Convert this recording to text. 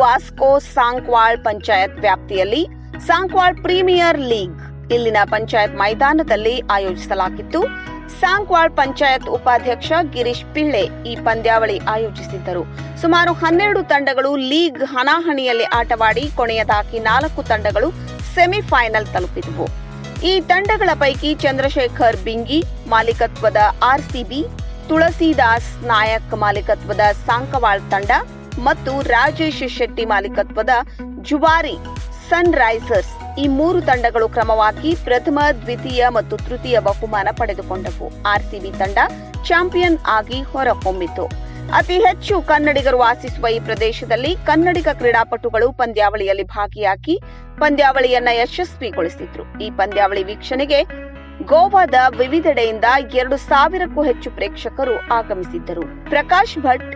ವಾಸ್ಕೋ ಸಾಂಕ್ವಾಳ್ ಪಂಚಾಯತ್ ವ್ಯಾಪ್ತಿಯಲ್ಲಿ ಸಾಂಕ್ವಾಳ್ premier league ಇಲ್ಲಿನ ಪಂಚಾಯತ್ ಮೈದಾನದಲ್ಲಿ ಆಯೋಜಿಸಲಾಗಿತ್ತು. ಸಾಂಕ್ವಾಳ್ ಪಂಚಾಯತ್ ಉಪಾಧ್ಯಕ್ಷ ಗಿರೀಶ್ ಪಿಳ್ಳೆ ಈ ಪಂದ್ಯಾವಳಿ ಆಯೋಜಿಸಿದ್ದರು. ಸುಮಾರು ಹನ್ನೆರಡು ತಂಡಗಳು ಲೀಗ್ ಹಣಾಹಣಿಯಲ್ಲಿ ಆಟವಾಡಿ ಕೊನೆಯದಾಗಿ ನಾಲ್ಕು ತಂಡಗಳು ಸೆಮಿಫೈನಲ್ ತಲುಪಿದವು. ಈ ತಂಡಗಳ ಪೈಕಿ ಚಂದ್ರಶೇಖರ್ ಬಿಂಗಿ, ಮಾಲೀಕತ್ವದ ಆರ್ಸಿಬಿ, ತುಳಸಿದಾಸ್ ನಾಯಕ್ ಮಾಲೀಕತ್ವದ ಸಾಂಕವಾಳ್ ತಂಡ ಮತ್ತು ರಾಜೇಶ್ ಶೆಟ್ಟಿ ಮಾಲೀಕತ್ವದ ಜುವಾರಿ ಸನ್ ರೈಸರ್ಸ್ ಈ ಮೂರು ತಂಡಗಳು ಕ್ರಮವಾಗಿ ಪ್ರಥಮ, ದ್ವಿತೀಯ ಮತ್ತು ತೃತೀಯ ಬಹುಮಾನ ಪಡೆದುಕೊಂಡವು. ಆರ್ಸಿಬಿ ತಂಡ ಚಾಂಪಿಯನ್ ಆಗಿ ಹೊರಹೊಮ್ಮಿತು. ಅತಿ ಹೆಚ್ಚು ಕನ್ನಡಿಗರು ವಾಸಿಸುವ ಈ ಪ್ರದೇಶದಲ್ಲಿ ಕನ್ನಡಿಗ ಕ್ರೀಡಾಪಟುಗಳು ಪಂದ್ಯಾವಳಿಯಲ್ಲಿ ಭಾಗಿಯಾಗಿ ಪಂದ್ಯಾವಳಿಯನ್ನ ಯಶಸ್ವಿಗೊಳಿಸಿದ್ರು. ಈ ಪಂದ್ಯಾವಳಿ ವೀಕ್ಷಣೆಗೆ ಗೋವಾದ ವಿವಿಧೆಡೆಯಿಂದ ಎರಡು ಸಾವಿರಕ್ಕೂ ಹೆಚ್ಚು ಪ್ರೇಕ್ಷಕರು ಆಗಮಿಸಿದ್ದರು. ಪ್ರಕಾಶ್ ಭಟ್